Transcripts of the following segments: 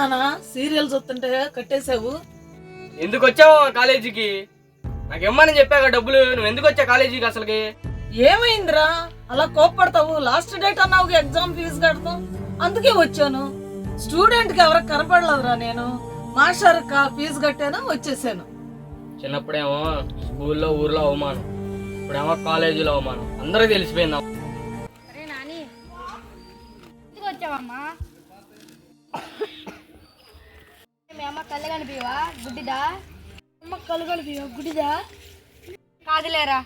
ఏంటి నానా సీరియల్స్ వస్తుంటే కట్టేసావు ఎందుకు వచ్చావు కాలేజీకి? నాకు ఇమ్మని చెప్పాక డబ్బులు నువ్వు ఎందుకు వచ్చా కాలేజీకి అసలుకి? ఏమైందిరా? అలా కోప్పడతావు. లాస్ట్ డేట్ అన్నావు ఎగ్జామ్ ఫీజు కడతాం. అందుకే వచ్చాను. స్టూడెంట్కి ఎవరికి కనపడలేదురా నేను. మాస్టర్ ఫీజు కట్టాను వచ్చేసాను. చిన్నప్పుడేమో స్కూల్లో ఊర్లో అవమానం. ఇప్పుడేమో కాలేజీలో అవమానం. అందరికి తెలిసిపోయింది. అరే నాని ఎందుకు వచ్చావమ్మా మీ అమ్మ కళ్ళు కనిపివా గుడ్డిదా? అమ్మ కళ్ళు కనిపివా గుడ్డిదా? కాదులేరా.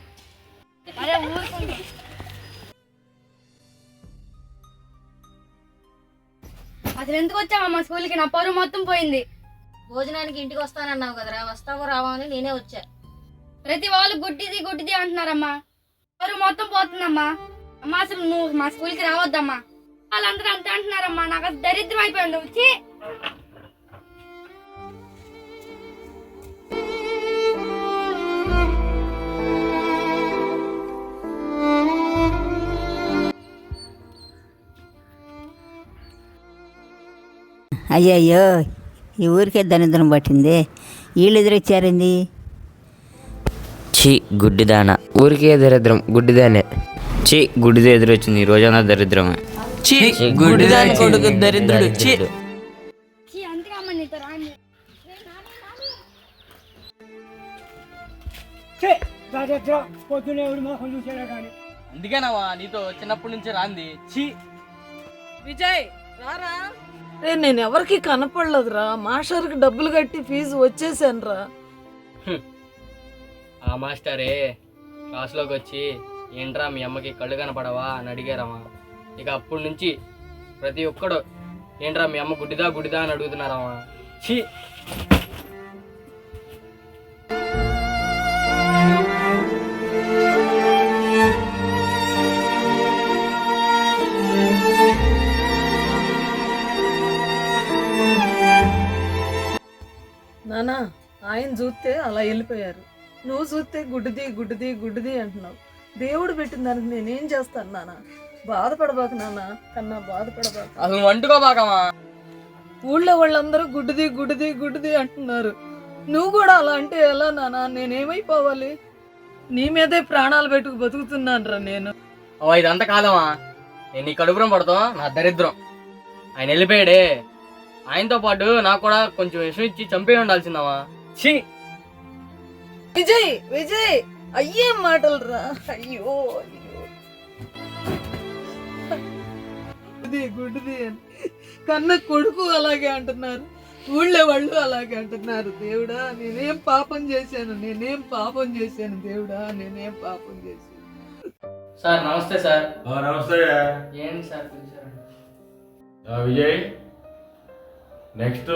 అరే ఊరుకుంటా అసలు ఎందుకు వచ్చావమ్మా స్కూల్కి? నా పరువు మొత్తం పోయింది. భోజనానికి ఇంటికి వస్తానన్నావు కదరా. వస్తావో రావో అని నేనే వచ్చా. ప్రతి వాళ్ళు గుడ్డిది గుడ్డిది అంటున్నారమ్మా. పరువు మొత్తం పోతుందమ్మా. అమ్మా అసలు నువ్వు మా స్కూల్కి రావద్దమ్మా. వాళ్ళందరూ అంతే అంటున్నారమ్మా. నాకు అసలు దరిద్రం అయిపోయింది. వచ్చి అయ్యయ్యో ఈ ఊరికే దరిద్రం పట్టింది. వీళ్ళు ఎదురొచ్చారండి ఛీ గుడ్డిదాన. ఊరికే దరిద్రం గుడ్డిదానే. ఛీ గుడ్డిది ఎదురొచ్చింది. ఈ రోజన్నా దరిద్రమే. ఛీ, గుడ్డిదాని కొడుకు దరిద్రుడు. అందుకేనావా నీతో చిన్నప్పటి నుంచి రాంది. ఛీ. విజయ్ రారా? రే నేను ఎవరికి కనపడలేదురా. మాస్టర్కి డబ్బులు కట్టి ఫీజు వచ్చేసానురా. ఆ మాస్టరే క్లాస్లోకి వచ్చి ఏంట్రా మీ అమ్మకి కళ్ళు కనపడవా? అని అడిగారమ్మా. ఇక అప్పటి నుంచి ప్రతి ఒక్కడు ఏంట్రా మీ అమ్మ గుడ్డిదా గుడ్డిదా? అని అడుగుతున్నారమ్మా. ఛీ! నానా ఆయన చూస్తే అలా వెళ్ళిపోయారు. నువ్వు చూస్తే గుడ్డిది గుడ్డిది గుడ్డిది అంటున్నావు. దేవుడు పెట్టిన దానికి నేనేం చేస్తాను నానా? బాధపడబాకు నాన్న కన్నా బాధపడబాకు. అసలు నువ్వు అంటుకోబాకమ్మా ఊళ్ళో వాళ్ళందరూ గుడ్డిది గుడ్డిది గుడ్డిది అంటున్నారు. నువ్వు కూడా అలా అంటే ఎలా నానా? నేనేమైపోవాలి? నీ మీదే ప్రాణాలు పెట్టుకు బతుకుతున్నాను రా నేను. అవ్వ ఇదంతా కాదమ్మా. నేను నీ కడుపురం పడతాం నా దరిద్రం. ఆయన వెళ్ళిపోయాడే. ఆయనతో పాటు నాకు కూడా కొంచెం విషయం ఇచ్చి చంపే ఉండాల్సిందమ్మా. ఛీ! విజయ్ విజయ్ అయ్యేం మాటలు రా? అయ్యో అయ్యో. గుడ్డిది గుడ్డిది అని కన్న కొడుకు అలాగే అంటున్నారు. ఊళ్ళో వాళ్ళు అలాగే అంటున్నారు. దేవుడా నేనేం పాపం చేశాను? నేనేం పాపం చేశాను? దేవుడా నేనేం పాపం చేశాను? సార్ నమస్తే సార్. నమస్తే. ఏంటి సార్ విజయ్. నెక్స్ట్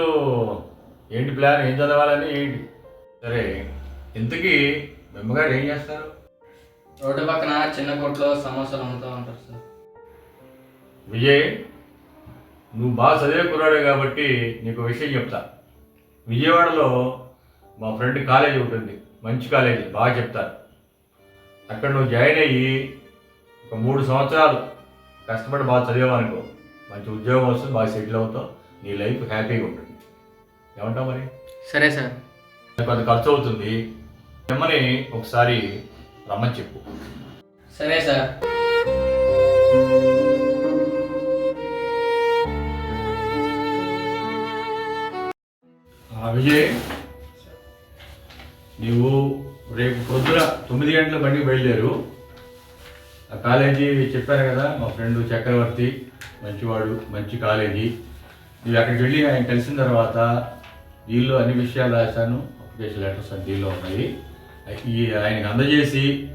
ఏంటి ప్లాన్? ఏం చదవాలని? ఏంటి? సరే ఇంతకీ మీ అమ్మగారు ఏం చేస్తారు? రోడ్డు పక్కన చిన్న కొట్లో సమోసాలు అమ్ముతూ ఉంటారు సార్. విజయ్ నువ్వు బాగా చదివే కుర్రాడే కాబట్టి నీకు విషయం చెప్తా. విజయవాడలో మా ఫ్రెండ్ కాలేజ్ ఉంటుంది. మంచి కాలేజీ బాగా చెప్తారు. అక్కడ నువ్వు జాయిన్ అయ్యి ఒక మూడు సంవత్సరాలు కష్టపడి బాగా చదివామనుకో మంచి ఉద్యోగం వస్తుంది బాగా సెటిల్ అవుతావు. నీ లైఫ్ హ్యాపీగా ఉంటుంది. ఏమంటావు మరి? సరే సార్. కొంత ఖర్చు అవుతుంది. మిమ్మల్ని ఒకసారి రమ్మని చెప్పు. సరే సార్. విజయ్ నీవు రేపు పొద్దున తొమ్మిది గంటల బండికి బయలుదేరు. ఆ కాలేజీ చెప్పాను కదా మా ఫ్రెండ్ చక్రవర్తి మంచివాడు మంచి కాలేజీ. నువ్వు అక్కడికి వెళ్ళి ఆయన కలిసిన తర్వాత వీళ్ళు అన్ని విషయాలు రాశాను. అప్లికేషన్ లెటర్స్ అన్ని దీనిలో ఉన్నాయి. ఈ ఆయనకి అందజేసి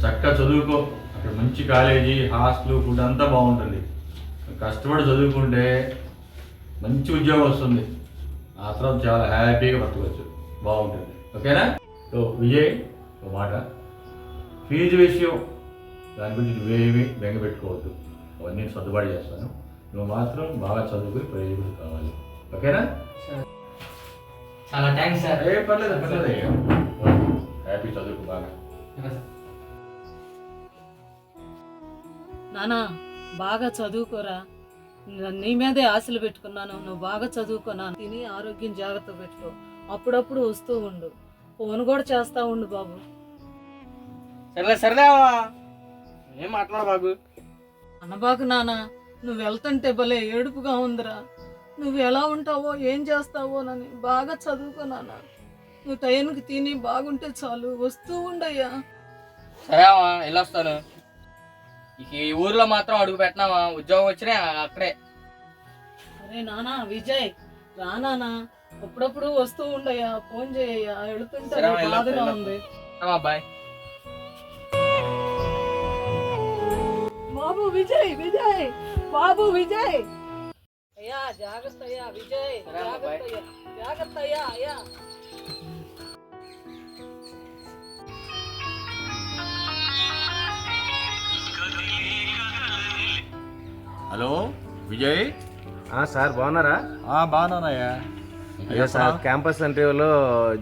చక్కగా చదువుకో. అక్కడ మంచి కాలేజీ హాస్టల్ ఫుడ్ అంతా బాగుంటుంది. కష్టపడి చదువుకుంటే మంచి ఉద్యోగం వస్తుంది. ఆ తర్వాత చాలా హ్యాపీగా పట్టుకోవచ్చు బాగుంటుంది. ఓకేనా? సో విజయ్ ఒక మాట. ఫీజు విషయం దాని గురించి నువ్వేమీ బెంగ పెట్టుకోవద్దు అవన్నీ నేను సర్దుబాటు చేస్తాను. నువ్వు మాత్రం బాగా చదువుకుని ప్రయోజకుడు కావాలి. ఓకేనా? చాలా థ్యాంక్స్ సార్ ఏ పర్లేదు పర్లేదు. హ్యాపీ చదువుకు బాగా. నానా బాగా చదువుకోరా. న- నీ మీదే ఆశలు పెట్టుకున్నాను. నువ్వు బాగా చదువుకున్నాను తిని ఆరోగ్యం జాగ్రత్త పెట్టుకో. అప్పుడప్పుడు వస్తూ ఉండు. ఫోన్ కూడా చేస్తా ఉండు బాబు. సర్లే సర్లేవా. ఏం మాట్లాడ బాబు. అనబాకు నాన్న నువ్వు వెళ్తుంటే భలే ఏడుపుగా ఉందిరా. నువ్వు ఎలా ఉంటావో ఏం చేస్తావో నని బాగా చదువుకో నాన్న. నువ్వు టైంకి తిని బాగుంటే చాలు వస్తూ ఉండయ్యా. సరేవా వెళ్ళొస్తాను. ఇక ఈ ఊర్లో మాత్రం అడుగు పెట్టినావా ఉద్యోగం వచ్చినా అక్కడే. అరే నానా విజయ్ రా నానా. అప్పుడప్పుడు వస్తూ ఉండయ్యా ఫోన్ చేయయ్యా వెళుతుంటే సరే, నాకు వెళ్ళొస్తా, బాధగా వెళ్ళొస్తా. ఉంది. బాయ్. బాబు విజయ్ విజయ్. బాబు విజయ్! అయ్యా జాగ్రత్త అయ్యా విజయ్! జాగ్రత్త అయ్యా జాగ్రత్త అయ్యా అయ్యా! హలో విజయ్? ఆ, సార్ బాగున్నారా? బాగున్నానయ్యా. అయ్యో సార్ క్యాంపస్ ఇంటర్వ్యూలో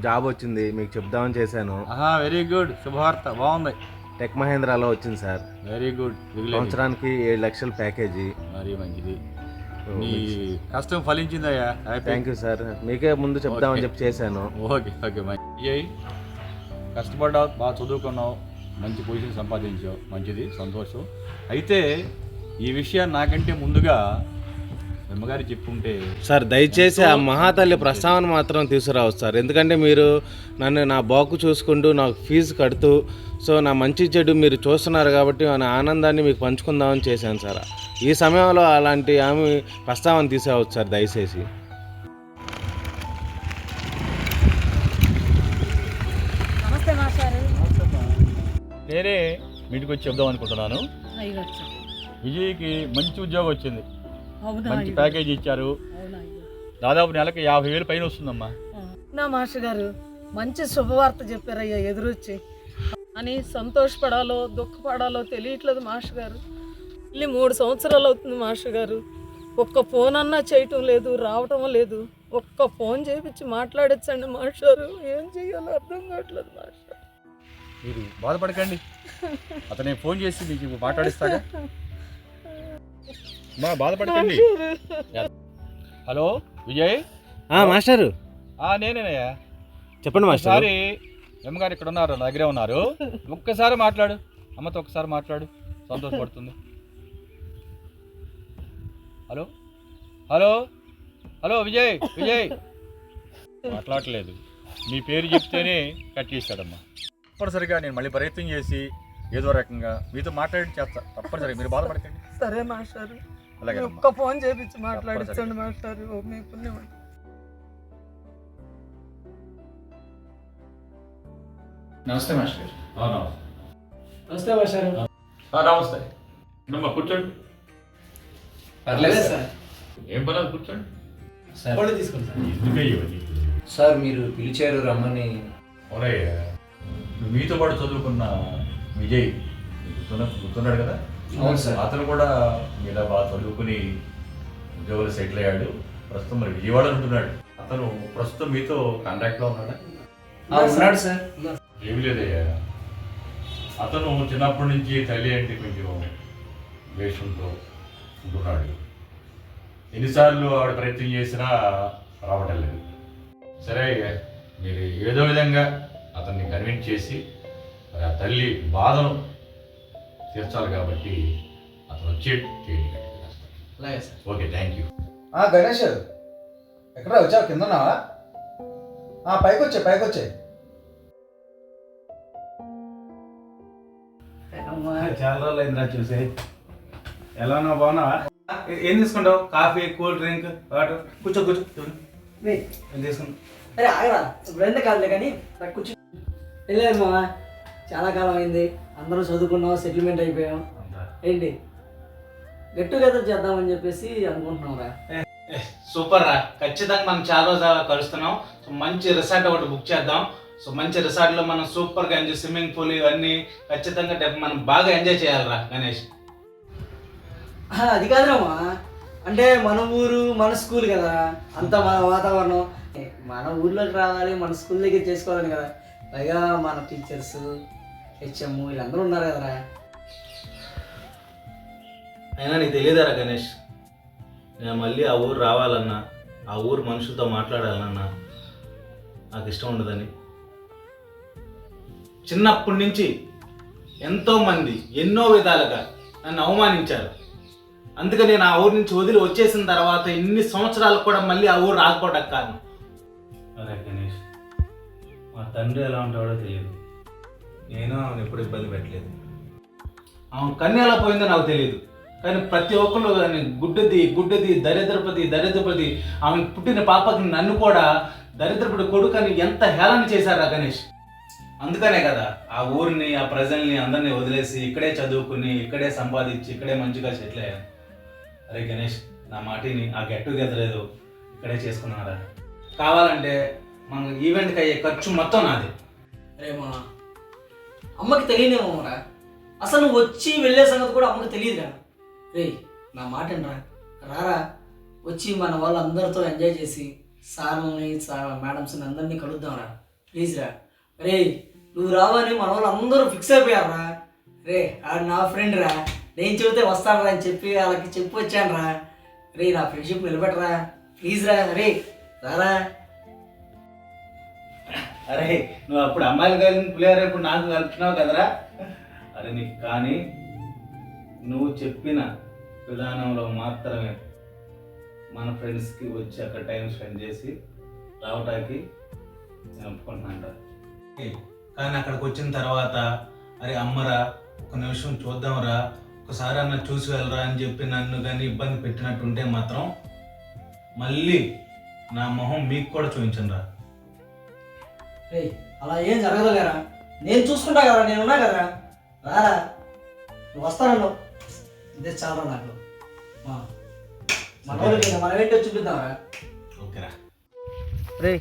జాబ్ వచ్చింది మీకు చెప్దామని చేశాను. వెరీ గుడ్ శుభవార్త బాగుంది. టెక్ మహేంద్రాలో వచ్చింది సార్. Very good. సంవత్సరానికి ఏడు లక్షల ప్యాకేజీ. మరీ మంచిది. నీ కష్టం ఫలించిందయ్యా. థ్యాంక్ యూ సార్ మీకే ముందు చెప్దామని చెప్పి చేశాను. ఓకే ఓకే మంచి. కష్టపడ్డావు బాగా చదువుకున్నావు మంచి పొజిషన్ సంపాదించావు మంచిది సంతోషం. అయితే ఈ విషయాన్ని నాకంటే ముందుగా అమ్మగారు చెప్పుంటే సార్ దయచేసి ఆ మహాతల్లి ప్రస్తావన మాత్రం తీసుకురావచ్చు సార్ ఎందుకంటే మీరు నన్ను నా బాకు చూసుకుంటూ నాకు ఫీజు కడుతూ సో నా మంచి చెడు మీరు చూస్తున్నారు కాబట్టి నా ఆనందాన్ని మీకు పంచుకుందామని చేశాను సార్. ఈ సమయంలో అలాంటి ఆమె ప్రస్తావన తీసుకోవచ్చు సార్ దయచేసి. నమస్తే మాస్టారు. నేనే మీ ఇంటికి వచ్చి చెప్దాం అనుకుంటున్నాను. అయ్యో విజయ్కి మంచి ఉద్యోగం వచ్చింది. మంచి. ప్యాకేజ్ ఇచ్చారు. దాదాపు నెలకి యాభై వేలు పైన వస్తుందమ్మా. నా మాస్టర్ గారు మంచి శుభవార్త చెప్పారయ్యా ఎదురొచ్చి. అని సంతోషపడాలో దుఃఖపడాలో తెలియట్లేదు మాస్టర్ గారు. వెళ్ళి మూడు సంవత్సరాలు అవుతుంది మాస్టర్ గారు. ఒక్క ఫోన్ అన్నా చేయటం లేదు రావటం లేదు. ఒక్క ఫోన్ చేపించి మాట్లాడచ్చండి మాస్టారు ఏం చేయాలో అర్థం కావట్లేదు మాస్టర్ మీరు బాధపడకండి. అతనే ఫోన్ చేసి మీకు మాట్లాడిస్తాగా మా బాధపడకండి. హలో విజయ్? మాస్టారు. ఆ నేనేనయ్యా. చెప్పండి మాస్టర్. ఒకసారి అమ్మగారు ఇక్కడ ఉన్నారు నా దగ్గరే ఉన్నారు. ఒక్కసారి మాట్లాడు. అమ్మతో ఒక్కసారి మాట్లాడు. సంతోషపడుతుంది. Hello? Hello? Hello Vijay Vijay. మాట్లాడలేదు. మీ పేరు చెప్తేనే కట్ చేశాడమ్మా. తప్పనిసరిగా నేను మళ్ళీ ప్రయత్నం చేసి ఏదో రకంగా మీతో మాట్లాడి చేస్తా. తప్పనిసరిగా మీరు బాధపడకండి. సరే మాస్టారు. అలాగే ఒక్క ఫోన్ చేపించి మాట్లాడించండి మాస్టారు. మీ పుణ్యం నమస్తే మాస్టర్ గారు. అవునా నమస్తే. మాస్టర్ గారు. నమస్తే. నమ్మ కూర్చోండి. పర్లేదు సార్. ఏం పర్లేదు కూర్చోండి. సార్. తీసుకోండి సార్. ఇవన్నీ? సార్ మీరు పిలిచారు రమ్మని. ఒరేయ్ మీతో పాటు చదువుకున్న విజయ్ గుర్తున్న గుర్తున్నాడు కదా? అవును సార్. అతను కూడా మీలా బాగా చదువుకుని ఉద్యోగాలు సెటిల్ అయ్యాడు. ప్రస్తుతం మరి విజయవాడ ఉంటున్నాడు. అతను ప్రస్తుతం మీతో కాంటాక్ట్లో ఉన్నాడా? ఆ, ఉన్నాడు సార్. ఏమి లేదయ్యా. అతను చిన్నప్పటి నుంచి తల్లి అంటే కొంచెం వేషంతో ఉంటున్నాడు. ఎన్నిసార్లు ఆవిడ ప్రయత్నం చేసినా రావటం లేదు. సరే అయ్యా మీరు ఏదో విధంగా అతన్ని కన్విన్స్ చేసి ఆ తల్లి బాధను తీర్చాలి కాబట్టి అతను వచ్చే చేయండి అలాగే సార్. Okay thank you. ఆ గణేష్ ఎక్కడ వచ్చావు? కింద ఉన్నావా? ఆ పైకి వచ్చే పైకి వచ్చే చాలా రోజులు అయిందిరా చూసి. ఎలా ఉన్నావు? బాగున్నావా? ఏ- తీసుకుంటావు? Coffee cool drink water? కూర్చో కూర్చో. చూడు. ఏం తీసుకుంటావు అరే ఆగరా. కాదులే కానీ కూర్చో. వెళ్ళలేదు చాలా కాలం అయింది. అందరూ చదువుకున్నాం సెటిల్మెంట్ అయిపోయాం. ఏంటి? గెట్ టుగెదర్ చేద్దామని చెప్పేసి అనుకుంటున్నాం రా. సూపర్ రా. ఖచ్చితంగా మనం చాలా రోజులు కలుస్తున్నాం. మంచి రిసార్ట్ ఒకటి బుక్ చేద్దాం. సో మంచి రిసార్ట్లో మనం సూపర్గా ఎంజాయ్ స్విమ్మింగ్ పూల్ ఇవన్నీ ఖచ్చితంగా మనం బాగా ఎంజాయ్ చేయాలిరా గణేష్. అది కాదురా మామ అంటే మన ఊరు మన స్కూల్ కదా. అంతా మన వాతావరణం. మన ఊర్లోకి రావాలి మన స్కూల్ దగ్గర చేసుకోవాలని కదా. పైగా మన టీచర్స్ హెచ్ఎం వీళ్ళందరూ ఉన్నారు కదరా. అయినా నీకు తెలియదారా గణేష్. నేను మళ్ళీ ఆ ఊరు రావాలన్నా ఆ ఊరు మనుషులతో మాట్లాడాలన్నా నాకు ఇష్టం ఉండదని. చిన్నప్పటి నుంచి ఎంతోమంది ఎన్నో విధాలుగా నన్ను అవమానించారు. అందుకని నేను ఆ ఊరి నుంచి వదిలి వచ్చేసిన తర్వాత ఇన్ని సంవత్సరాలు కూడా మళ్ళీ ఆ ఊరు రాకపోవడానికి కారణం. అరే గణేష్ మా తండ్రి ఎలా ఉంటాడో తెలియదు. నేను ఆమెను ఎప్పుడు ఇబ్బంది పెట్టలేదు. ఆమె కన్య ఎలా పోయిందో నాకు తెలియదు కానీ ప్రతి ఒక్కరు కానీ గుడ్డది గుడ్డది దరిద్రపతి దరిద్రపతి ఆమె పుట్టిన పాపకి నన్ను కూడా దరిద్రపడి కొడుకని ఎంత హేళన చేశారా గణేష్? అందుకనే కదా ఆ ఊరిని ఆ ప్రజల్ని అందరినీ వదిలేసి ఇక్కడే చదువుకుని ఇక్కడే సంపాదించి ఇక్కడే మంచిగా సెటిల్ అయ్యాను అరే గణేష్ నా మాటిని ఆ గెట్ టుగెదర్ ఏదో ఇక్కడే చేసుకున్నారా? కావాలంటే మన ఈవెంట్కి అయ్యే ఖర్చు మొత్తం నాది. రేమా అమ్మకి తెలియనేమోరా అసలు నువ్వు వచ్చి వెళ్ళే సంగతి కూడా అమ్మకి తెలియదురా రే నా మాట రారా? వచ్చి మన వాళ్ళందరితో ఎంజాయ్ చేసి సార్ని సార్ మేడమ్స్ని అందరినీ కలుద్దాంరా ప్లీజ్ రా. రే నువ్వు రావని మన వాళ్ళు అందరూ ఫిక్స్ అయిపోయారా రే ఆడు నా ఫ్రెండ్ రా నేను చెబితే వస్తానరా అని చెప్పి వాళ్ళకి చెప్పి వచ్చాను రా రే నా ఫ్రెండ్షిప్ నిలబెట్టరా. ప్లీజ్ రా రే రారా. అరే నువ్వు అప్పుడు అమ్మాయిలు కలిగిన పులిహార ఇప్పుడు నాకు కలుపుతున్నావు కదరా. అరే నీకు కానీ నువ్వు చెప్పిన విధానంలో మాత్రమే మన ఫ్రెండ్స్కి వచ్చి అక్కడ టైం స్పెండ్ చేసి రావటానికి నేను ఒప్పుకుంటున్నాను కానీ అక్కడికి వచ్చిన తర్వాత అరే అమ్మరా ఒక నిమిషం చూద్దాంరా ఒకసారి అన్న చూసి వెళ్ళరా అని చెప్పి నన్ను కానీ ఇబ్బంది పెట్టినట్టుంటే మాత్రం మళ్ళీ నా మొహం మీకు కూడా చూపించండి రే అలా ఏం జరగదు లేరా నేను చూసుకుంటా కదా నేను ఉన్నా కదరా? రారా. నువ్వు వస్తానన్నావు ఇదే చాలా నాకు. మన వాళ్ళకి మన ఏంటో చూపిద్దాంరా. ఓకేరా. రే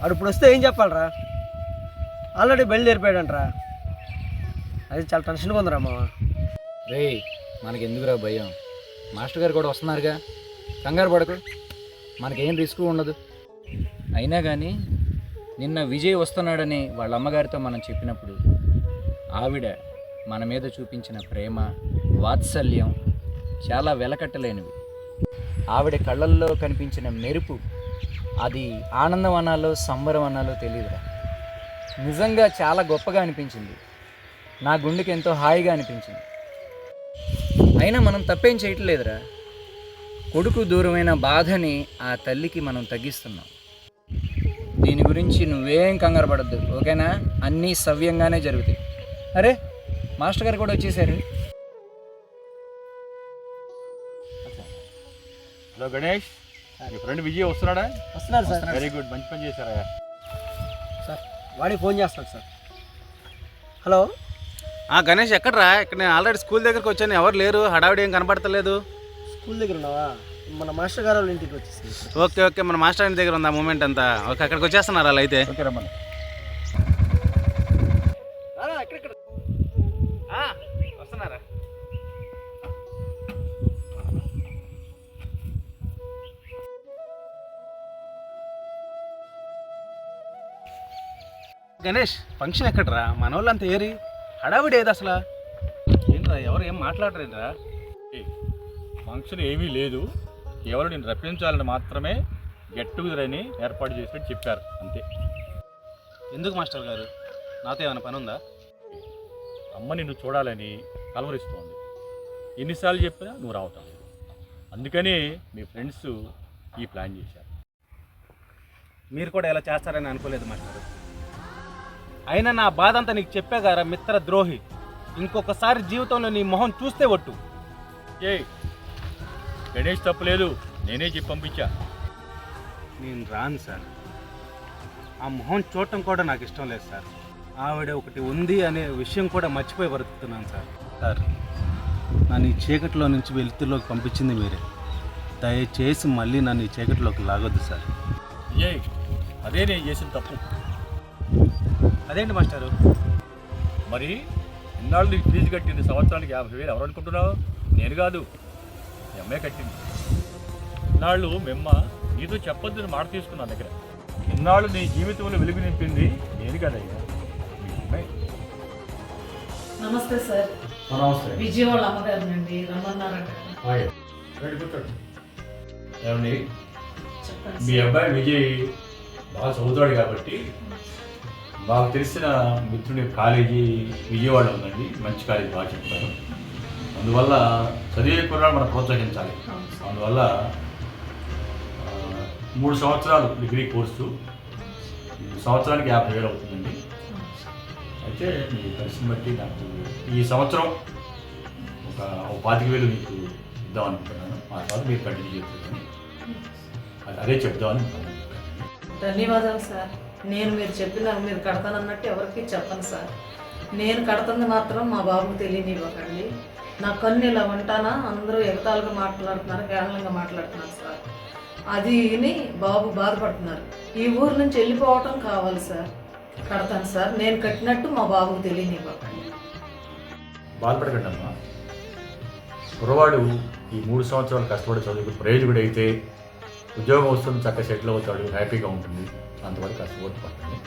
వాడు ఇప్పుడు వస్తే ఏం చెప్పాలరా? ఆల్రెడీ బయలుదేరిపోయాడంట్రా. అది చాలా టెన్షన్గా ఉందిరా మామ. రే మనకి ఎందుకురా భయం? మాస్టర్ గారు కూడా వస్తున్నారుగా. కంగారు పడకు. మనకేం రిస్క్ ఉండదు. అయినా కానీ నిన్న విజయ్ వస్తున్నాడని వాళ్ళ అమ్మగారితో మనం చెప్పినప్పుడు ఆవిడ మన మీద చూపించిన ప్రేమ వాత్సల్యం చాలా వెలకట్టలేనివి. ఆవిడ కళ్ళల్లో కనిపించిన మెరుపు అది ఆనందం అనాలో సంబరం అనాలో తెలియదురా. నిజంగా చాలా గొప్పగా అనిపించింది. నా గుండెకి ఎంతో హాయిగా అనిపించింది. అయినా మనం తప్పేం చేయట్లేదురా. కొడుకు దూరమైన బాధని ఆ తల్లికి మనం తగ్గిస్తున్నాం. దీని గురించి నువ్వేం కంగారు పడద్దు ఓకేనా? అన్నీ సవ్యంగానే జరుగుతాయి. అరే మాస్టర్ గారు కూడా వచ్చేసారు. హలో గణేష్ మీ ఫ్రెండ్ విజయ్ వస్తున్నాడా? వస్తున్నారు సార్. వెరీ గుడ్ మంచి పని చేశారా వాడికి ఫోన్ చేస్తాడు సార్. హలో? ఆ గణేష్ ఎక్కడరా? ఇక్కడ నేను ఆల్రెడీ స్కూల్ దగ్గరికి వచ్చాను. ఎవరు లేరు? హడావిడి ఏం కనపడతలేదు. స్కూల్ దగ్గర ఉన్నావా? మన మాస్టర్ గారు వాళ్ళ ఇంటికి వచ్చేసింది ఓకే ఓకే. మన మాస్టర్ ఇంటి దగ్గర ఉంది ఆ మూమెంట్ అంతా? ఓకే అక్కడికి వచ్చేస్తున్నారు అలా అయితే? ఓకే రమ్మని. గణేష్ ఫంక్షన్ ఎక్కడరా? మన వాళ్ళంతా ఏరి? హడావిడి ఏది అసలు? ఏంట్రా ఎవరు ఏం మాట్లాడరేంట్రా? ఫంక్షన్ ఏమీ లేదు. కేవలం నేను రప్పించాలని మాత్రమే గెట్ టుగెదర్ అని ఏర్పాటు చేసినట్టు చెప్పారు. అంతే. ఎందుకు మాస్టర్ గారు? నాతో ఏమైనా పని ఉందా? అమ్మ నిన్ను చూడాలని కలవరిస్తోంది. ఎన్నిసార్లు చెప్పినా నువ్వు రావటం. అందుకని మీ ఫ్రెండ్స్ ఈ ప్లాన్ చేశారు. మీరు కూడా ఎలా చేస్తారని అనుకోలేదు మాస్టర్ అయినా నా బాధ అంతా నీకు చెప్పాగారా మిత్ర ద్రోహి? ఇంకొకసారి జీవితంలో నీ మొహం చూస్తే ఒట్టు. ఏ గణేష్ తప్పలేదు నేనే చెప్పి పంపించా. నేను రాను సార్. ఆ మొహం చూడటం కూడా నాకు ఇష్టం లేదు సార్. ఆవిడ ఒకటి ఉంది అనే విషయం కూడా మర్చిపోయి బ్రతుకుతున్నాను సార్. సార్ నన్ను ఈ చీకటిలో నుంచి వెలుతురులోకి పంపించింది మీరే. దయచేసి మళ్ళీ నన్ను ఈ చీకటిలోకి లాగొద్దు సార్. ఏ అదే నేను చేసిన తప్పు. అదేంటి మాస్టారు? మరి ఇన్నాళ్ళు నీకు ఫీజు కట్టింది సంవత్సరానికి యాభై వేలు ఎవరు అనుకుంటున్నావు? నేను కాదు. మీ అమ్మే కట్టింది. ఇన్నాళ్ళు మిమ్మ నీతో చెప్పొద్దని మాట తీసుకున్నాను దగ్గర. ఇన్నాళ్ళు నీ జీవితంలో వెలుగు నింపింది నేను కదయ్యా. మీ అమ్మాయి నమస్తే సార్. నమస్తే. విజయవాడ అమ్మగారినండి. రమ్మన్నారంట రండి కూర్చోండి. ఏమండి? మీ అబ్బాయి విజయ్ బాగా చదువుతాడు కాబట్టి బాగా తెలిసిన మిత్రుడి కాలేజీ విజయవాడ ఉందండి మంచి కాలేజీ బాగా చెప్తారు. అందువల్ల చదివే కుర్రాడు మనం ప్రోత్సహించాలి. అందువల్ల మూడు సంవత్సరాలు డిగ్రీ కోర్సు సంవత్సరానికి యాభై వేలు అవుతుందండి. అయితే మీ పరిస్థితిని బట్టి నాకు ఈ సంవత్సరం ఒక పాతిక వేలు మీకు ఇద్దాం అనుకుంటున్నాను. ఆ తర్వాత మీరు కంటిన్యూ చేస్తున్నాను అది అదే చెప్దామని ధన్యవాదాలు సార్. నేను మీరు చెప్పిన మీరు కడతానన్నట్టు ఎవరికి చెప్పను సార్. నేను కడుతుంది మాత్రం మా బాబుకు తెలియనివ్వకండి. నా కన్ను ఇలా ఉంటానా అందరూ ఎగతాలుగా మాట్లాడుతున్నారు కేవలంగా మాట్లాడుతున్నారు సార్. అది విని బాబు బాధపడుతున్నారు. ఈ ఊరు నుంచి వెళ్ళిపోవటం కావాలి సార్. కడతాను సార్. నేను కట్టినట్టు మా బాబుకు తెలియనివ్వకండి. బాధపడకండి అమ్మా. కుర్రవాడు ఈ మూడు సంవత్సరాలు కష్టపడి చదువుకు ప్రయోజకుడు అయితే ఉద్యోగం వస్తుంది చక్కగా సెటిల్ అవుతాడు హ్యాపీగా ఉంటుంది. అంతవరకు కష్టపడి పడండి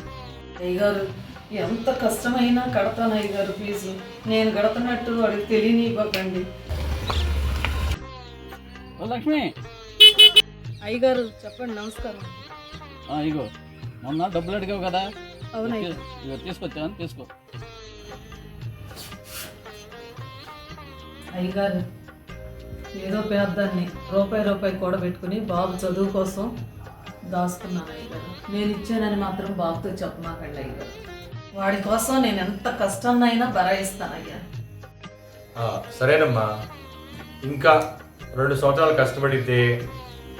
అయ్యగారు ఎంత కష్టమైనా కడతాను అయ్యగారు ఫీజు నేను కడుతున్నట్టు వాడికి తెలియనివ్వకండి. లక్ష్మి. అయ్యగారు చెప్పండి నమస్కారం. ఇగో మొన్న డబ్బులు అడిగావు కదా. అవునయ్య. ఇగో తీసుకొచ్చాను తీసుకో అయ్యగారు ఏదో పేదాన్ని రూపాయి రూపాయి కూడా పెట్టుకుని బాబు చదువు కోసం దాచుకున్నాను అయ్యగారు. నేను ఇచ్చానని మాత్రం బాబుతో చెప్పమాకండి అయ్యగారు. వాడి కోసం నేను ఎంత కష్టాన్నైనా భరాయిస్తాను అయ్యా. ఆ, సరేనమ్మా. ఇంకా రెండు సంవత్సరాలు కష్టపడితే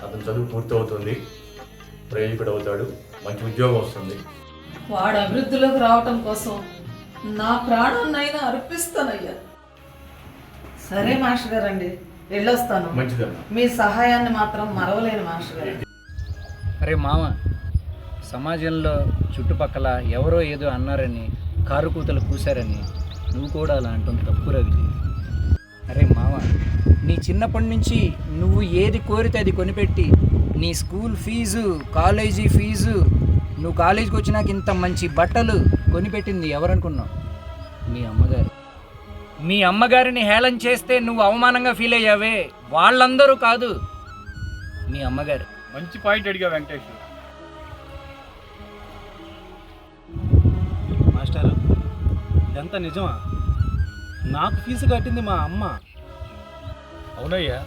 అతను చదువు పూర్తవుతుంది ప్రయోజకుడు అవుతాడు మంచి ఉద్యోగం వస్తుంది. వాడు అభివృద్ధిలోకి రావటం కోసం నా ప్రాణాన్నైనా అర్పిస్తానయ్యా సరే మాస్టర్ గారండి వెళ్ళొస్తాను. మంచిదమ్మా. మీ సహాయాన్ని మాత్రం మరవలేను మాస్టర్ గారు. అరే మామ సమాజంలో చుట్టుపక్కల ఎవరో ఏదో అన్నారని కారు కూతలు కూశారని నువ్వు కూడా అలా అంటుంది తప్పు రవి. అరే మామ నీ చిన్నప్పటి నుంచి నువ్వు ఏది కోరితే అది కొనిపెట్టి నీ స్కూల్ ఫీజు కాలేజీ ఫీజు నువ్వు కాలేజీకి వచ్చినాక ఇంత మంచి బట్టలు కొనిపెట్టింది ఎవరనుకున్నావు? మీ అమ్మగారు. మీ అమ్మగారిని హేళన చేస్తే నువ్వు అవమానంగా ఫీల్ అయ్యావే వాళ్ళందరూ కాదు మీ అమ్మగారు. మంచి పాయింట్ అడిగా వెంకటేష్. మాస్టర్ ఇదంతా నిజమా? నాకు ఫీజు కట్టింది మా అమ్మ. అవునయ్యా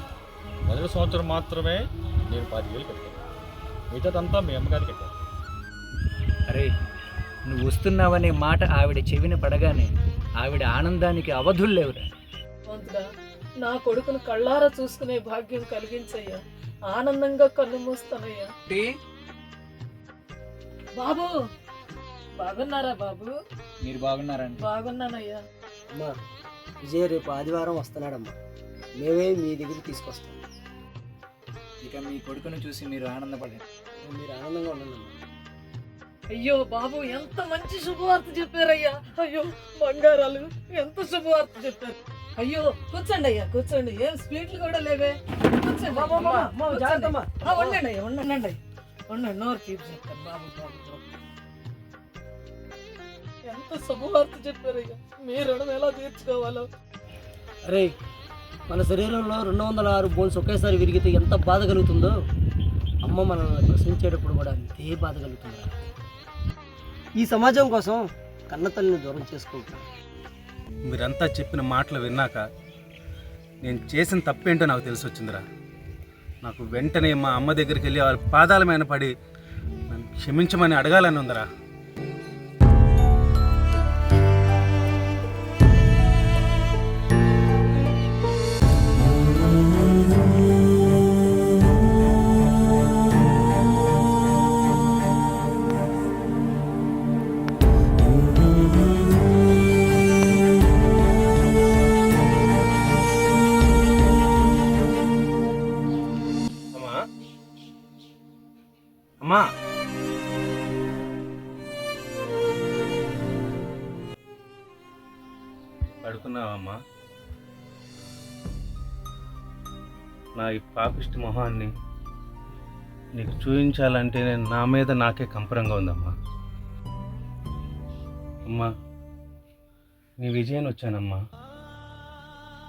మొదటి సంవత్సరం మాత్రమే నేను పాతి వేలు కట్టాను. మిగతాదంతా మీ అమ్మగారికి కట్టాను అరే నువ్వు వస్తున్నావనే మాట ఆవిడ చెవిన పడగానే ఆవిడ ఆనందానికి అవధులు లేవురా. నా కొడుకును కళ్ళారా చూసుకునే భాగ్యం కలిగించయ్యా. ఆనందంగా కన్ను మూస్తానయ్యా. బాబు బాగున్నారా బాబు? మీరు బాగున్నారండి. బాగున్నానయ్యా. అమ్మా విజయ్ రేపు ఆదివారం వస్తున్నాడమ్మా. మేమే మీ దగ్గరికి తీసుకొస్తాం. ఇక మీ కొడుకును చూసి మీరు ఆనందపడండి మీరు ఆనందంగా ఉండండి అయ్యో బాబు ఎంత మంచి శుభవార్త చెప్పారయ్యా. అయ్యో బంగారాలు ఎంత శుభవార్త చెప్పారు. అయ్యో కూర్చోండి అయ్యా కూర్చోండి. ఏం స్వీట్లు కూడా లేవే. కూర్చోండి. ఉండండి అయ్యా ఉండండి ఉండండి నోరు తీపి చెప్తాను బాబు. ఎంత శుభవార్త చెప్పారయ్యా మీ రుణం ఎలా తీర్చుకోవాలో. అరే మన శరీరంలో రెండు వందల ఆరు బోన్స్ ఒకేసారి విరిగితే ఎంత బాధ కలుగుతుందో? అమ్మ మనల్ని ప్రశ్నించేటప్పుడు కూడా అంతే బాధ కలుగుతుందా ఈ సమాజం కోసం కన్న తల్లిని దూరం చేసుకుంటాం మీరంతా చెప్పిన మాటలు విన్నాక నేను చేసిన తప్పేంటో నాకు తెలిసి వచ్చిందిరా నాకు వెంటనే మా అమ్మ దగ్గరికి వెళ్ళి వాళ్ళ పాదాల మీద పడి నన్ను క్షమించమని అడగాలని ఉందిరా. ఈ మొహాన్ని నీకు చూపించాలంటే నేను నా మీద నాకే కంపరంగా ఉందమ్మా. అమ్మా నీ విజయం వచ్చానమ్మా.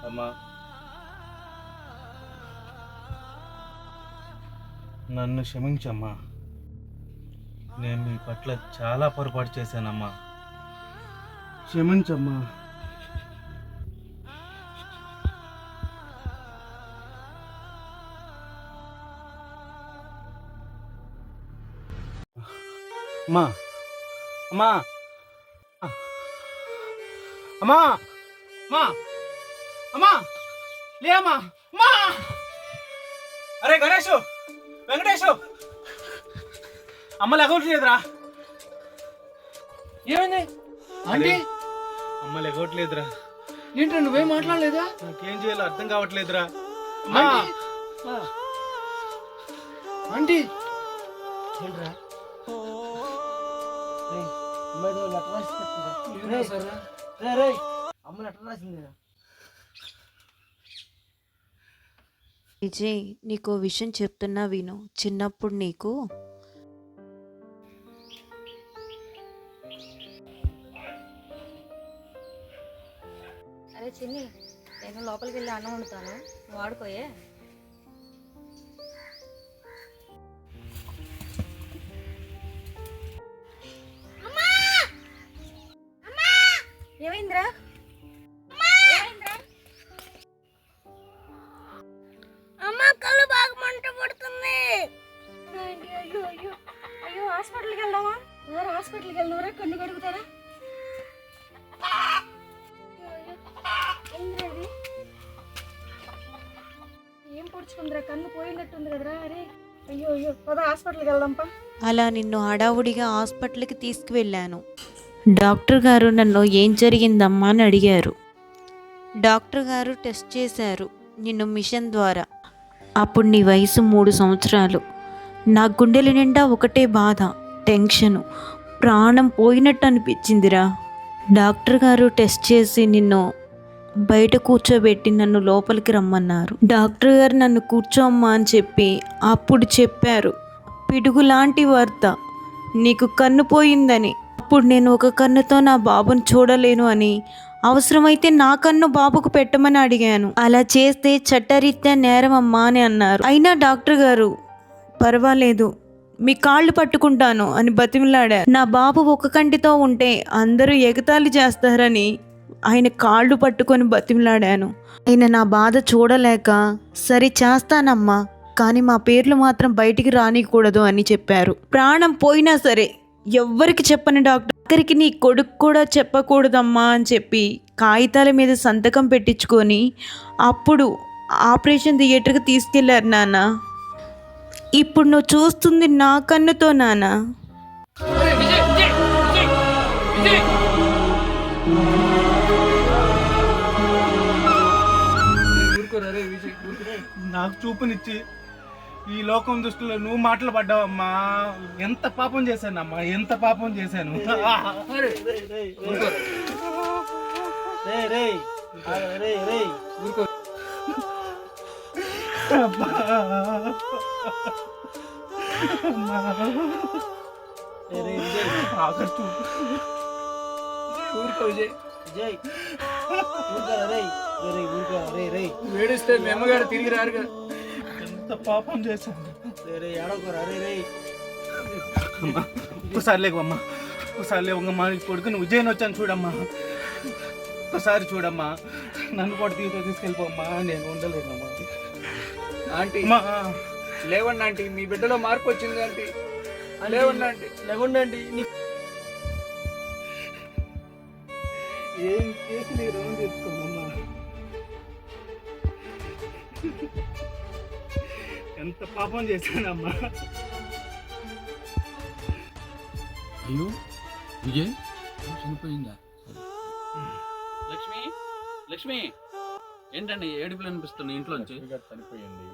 అమ్మా నన్ను క్షమించమ్మా. నేను మీ పట్ల చాలా పొరపాటు చేశానమ్మా. క్షమించమ్మా. అమ్మా. అమ్మా. అమ్మా. అమ్మా. అమ్మా. లే అమ్మా. అమ్మా. అరే గణేష్ వెంకటేష్. అమ్మ లెగవట్లేదురా ఏమైంది? ఆంటీ? అమ్మ లెగవట్లేదురా ఏంటో నువ్వేం మాట్లాడలేదా? నాకేం చేయాలో అర్థం కావట్లేదురా. అమ్మా. ఆంటీ? ఏంట్రా? విజయ్ నీకు విషయం చెప్తున్నా విను. చిన్నప్పుడు నీకు? అరే చిన్ని నేను లోపలికి వెళ్ళి అన్నం వండుతాను. నువ్వు ఏమైందిరా? అమ్మ కళ్ళు బాగా మంట పడుతుంది. అయ్యో అయ్యో. అయ్యో హాస్పిటల్కి వెళ్దామా? ఎవరు హాస్పిటల్కి వెళ్దామరా కన్ను కడుగుతారా? ఏం పొడుచుకుందిరా? కన్ను పోయినట్టుంది కదరా అరే. అయ్యో అయ్యో. పద హాస్పిటల్కి వెళ్దాంపా. అలా నిన్ను హడావుడిగా హాస్పిటల్కి తీసుకువెళ్ళాను. డాక్టర్ గారు నన్ను ఏం జరిగిందమ్మా అని అడిగారు. డాక్టర్ గారు టెస్ట్ చేశారు నిన్ను మిషన్ ద్వారా. అప్పుడు నీ వయసు మూడు సంవత్సరాలు. నా గుండెల నిండా ఒకటే బాధ టెన్షను. ప్రాణం పోయినట్టు అనిపించిందిరా. డాక్టర్ గారు టెస్ట్ చేసి నిన్ను బయట కూర్చోబెట్టి నన్ను లోపలికి రమ్మన్నారు. డాక్టర్ గారు నన్ను కూర్చోమ్మా అని చెప్పి అప్పుడు చెప్పారు. పిడుగు లాంటి వార్త. నీకు కన్ను పోయిందని. అప్పుడు నేను ఒక కన్నుతో నా బాబుని చూడలేను అని. అవసరమైతే నా కన్ను బాబుకు పెట్టమని అడిగాను. అలా చేస్తే చట్టరీత్యా నేరం అమ్మా అని అన్నారు. అయినా డాక్టర్ గారు పర్వాలేదు మీ కాళ్ళు పట్టుకుంటాను అని బతిమిలాడారు. నా బాబు ఒక కంటితో ఉంటే అందరూ ఎగతాళి చేస్తారని ఆయన కాళ్ళు పట్టుకొని బతిమిలాడాను. ఆయన నా బాధ చూడలేక సరే చేస్తానమ్మా కానీ మా పేర్లు మాత్రం బయటికి రానికూడదు అని చెప్పారు. ప్రాణం పోయినా సరే ఎవ్వరికి చెప్పని డాక్టర్. ఆఖరికి నీ కొడుకు కూడా చెప్పకూడదమ్మా అని చెప్పి కాగితాల మీద సంతకం పెట్టించుకొని అప్పుడు ఆపరేషన్ థియేటర్కి తీసుకెళ్ళారు నాన్న. ఇప్పుడు నువ్వు చూస్తుంది నా కన్నుతో నాన్న. నాకు చూపునిచ్చి ఈ లోకం దృష్టిలో నువ్వు మాటలు పడ్డావమ్మా. ఎంత పాపం చేశానమ్మా ఎంత పాపం చేశాను. ఊరుకో. రే రే ఊరుకో రే రే. ఊరుకో వేడిస్తే మీ అమ్మగారు తిరిగి రారుగా. ఎంత పాపం చేశాను. రే రే ఏడవకోరా రే రే. అమ్మా. ఒక్కసారి లేవమ్మా ఒకసారి లేవమ్మా నీ కొడుకుని ఉజ్జయిని వచ్చాను చూడమ్మా. ఒకసారి చూడమ్మా. నన్ను కూడా తీతో తీసుకెళ్ళిపోమ్మా. నేను ఉండలేనమ్మా ఆంటీ అమ్మా లేవండి ఆంటీ. మీ బిడ్డలో మార్పు వచ్చింది ఆంటీ. లేవండి ఆంటీ. లేకుండండి నీ ఏం చేసి నీ రుణం తెచ్చుకోమమ్మా? ఎంత పాపం చేశానమ్మా. అయ్యో విజయ్ చనిపోయిందా? లక్ష్మి లక్ష్మి. ఏంటండి ఏడుపులు అనిపిస్తుంది ఇంట్లోంచి? చనిపోయింది.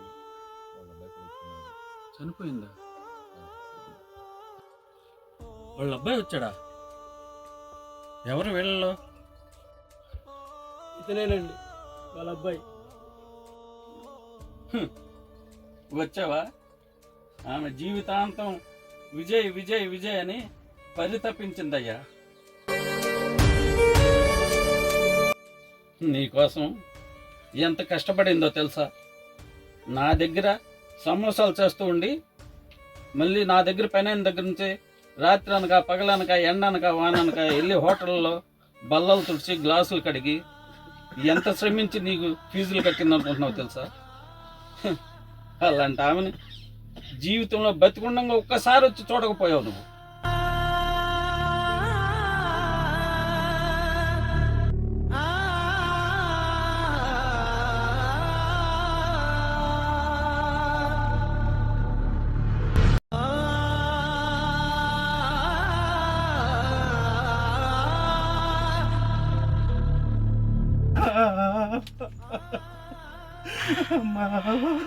చనిపోయిందా? వాళ్ళ అబ్బాయి వచ్చాడా? ఎవరు వీళ్ళలో? ఇతనేనండి వాళ్ళ అబ్బాయి. వచ్చావా? ఆమె జీవితాంతం విజయ్ విజయ్ విజయ్ అని పరితపించిందయ్యా. నీకోసం ఎంత కష్టపడిందో తెలుసా? నా దగ్గర సమోసాలు చేస్తూ ఉండి మళ్ళీ నా దగ్గర పనైన దగ్గర నుంచి రాత్రి అనక పగలనక ఎండ అనక వాన వెళ్ళి హోటల్లో బల్లలు తుడిచి గ్లాసులు కడిగి ఎంత శ్రమించి నీకు ఫీజులు కట్టిందనుకుంటున్నావు తెలుసా? అలాంటి ఆమెని జీవితంలో బతికుండంగా ఒక్కసారి వచ్చి చూడకపోయావు నువ్వు. రే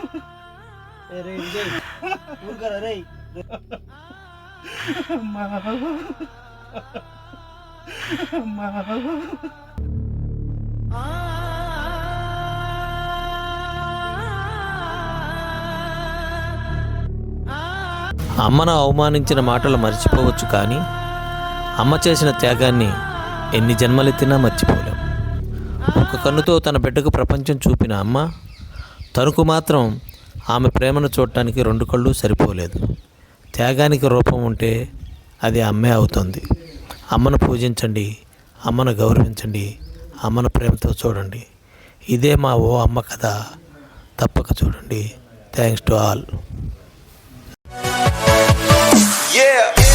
అమ్మను అవమానించిన మాటలు మర్చిపోవచ్చు కానీ అమ్మ చేసిన త్యాగాన్ని ఎన్ని జన్మలెత్తినా మర్చిపోలేం. ఒక కన్నుతో తన బిడ్డకు ప్రపంచం చూపిన అమ్మ తనకు మాత్రం ఆమె ప్రేమను చూడటానికి రెండు కళ్ళు సరిపోలేదు. త్యాగానికి రూపం ఉంటే అది అమ్మే అవుతుంది. అమ్మను పూజించండి అమ్మను గౌరవించండి అమ్మను ప్రేమతో చూడండి. ఇదే మా ఓ అమ్మ కథ. తప్పక చూడండి. Thanks to all. Yeah.